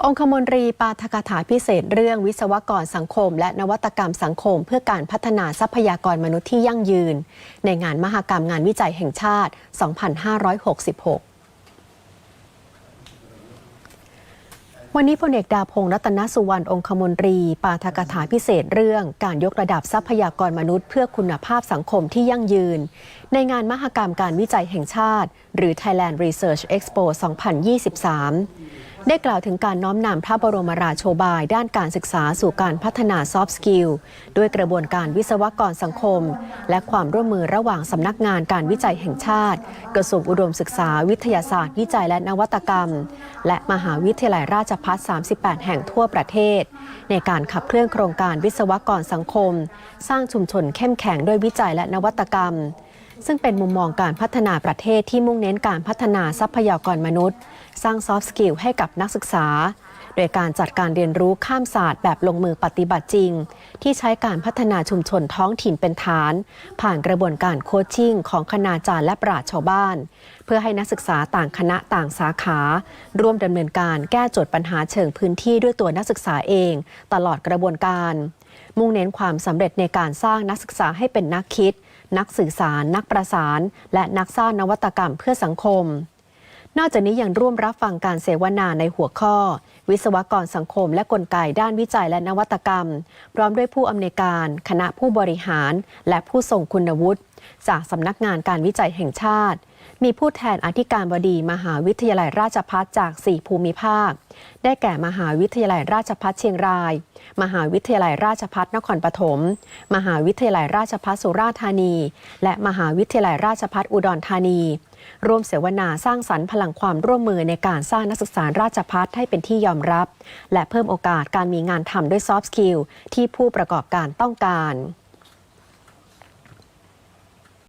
องคมนตรีปาฐกถาพิเศษเรื่องวิศวกรสังคม และนวัตกรรมสังคม เพื่อการพัฒนาทรัพยากรมนุษย์ที่ยั่งยืน ในงานมหกรรมงานวิจัยแห่งชาติ 2566 วันนี้พลเอกดาพงษ์รัตนสุวรรณองคมนตรี ปาฐกถาพิเศษเรื่องการยกระดับทรัพยากรมนุษย์เพื่อคุณภาพสังคมที่ยั่งยืน ในงานมหกรรมการวิจัยแห่งชาติ หรือ Thailand Research Expo 2023 ได้กล่าวถึงการน้อมนำพระบรมราโชบายด้านการศึกษาสู่การพัฒนาซอฟต์สกิลด้วยกระบวนการวิศวกรสังคม และความร่วมมือระหว่างสำนักงานการวิจัยแห่งชาติ กระทรวงอุดมศึกษาวิทยาศาสตร์ วิจัยและนวัตกรรม และมหาวิทยาลัยราชภัฏ38 แห่งทั่วประเทศ ในการขับเคลื่อนโครงการวิศวกรสังคม สร้างชุมชนเข้มแข็งด้วยวิจัยและนวัตกรรม ซึ่งเป็นมุมมองการพัฒนาประเทศที่มุ่งเน้นการพัฒนาทรัพยากรมนุษย์ สร้างซอฟต์สกิลให้กับนักศึกษา โดยการจัดการเรียนรู้ข้ามศาสตร์แบบลงมือปฏิบัติจริง ที่ใช้การพัฒนาชุมชนท้องถิ่นเป็นฐาน ผ่านกระบวนการโคชชิ่งของคณาจารย์และปราชชาวบ้าน เพื่อให้นักศึกษาต่างคณะต่างสาขา ร่วมดำเนินการแก้โจทย์ปัญหาเชิงพื้นที่ด้วยตัวนักศึกษาเอง ตลอดกระบวนการ มุ่งเน้นความสำเร็จในการสร้างนักศึกษาให้เป็นนักคิด นักสื่อสาร นักประสาน และนักสร้างนวัตกรรมเพื่อสังคม นอกจากนี้ยังร่วมรับฟังการเสวนาในหัวข้อ วิศวกรสังคมและกลไกด้านวิจัยและนวัตกรรม พร้อมด้วยผู้อำนวยการ คณะผู้บริหาร และผู้ทรงคุณวุฒิจากสำนักงานการวิจัยแห่งชาติ มีผู้แทนอธิการบดีมหาวิทยาลัยราชภัฏจาก 4 ภูมิภาค ได้แก่มหาวิทยาลัยราชภัฏเชียงราย มหาวิทยาลัยราชภัฏนครปฐม มหาวิทยาลัยราชภัฏสุราษฎร์ธานี และมหาวิทยาลัยราชภัฏอุดรธานี ร่วมเสวนาสร้างสรรค์พลังความร่วมมือในการสร้างนักศึกษาราชพัฒให้เป็นที่ยอมรับ และเพิ่มโอกาสการมีงานทำด้วยซอฟต์สกิลที่ผู้ประกอบการต้องการ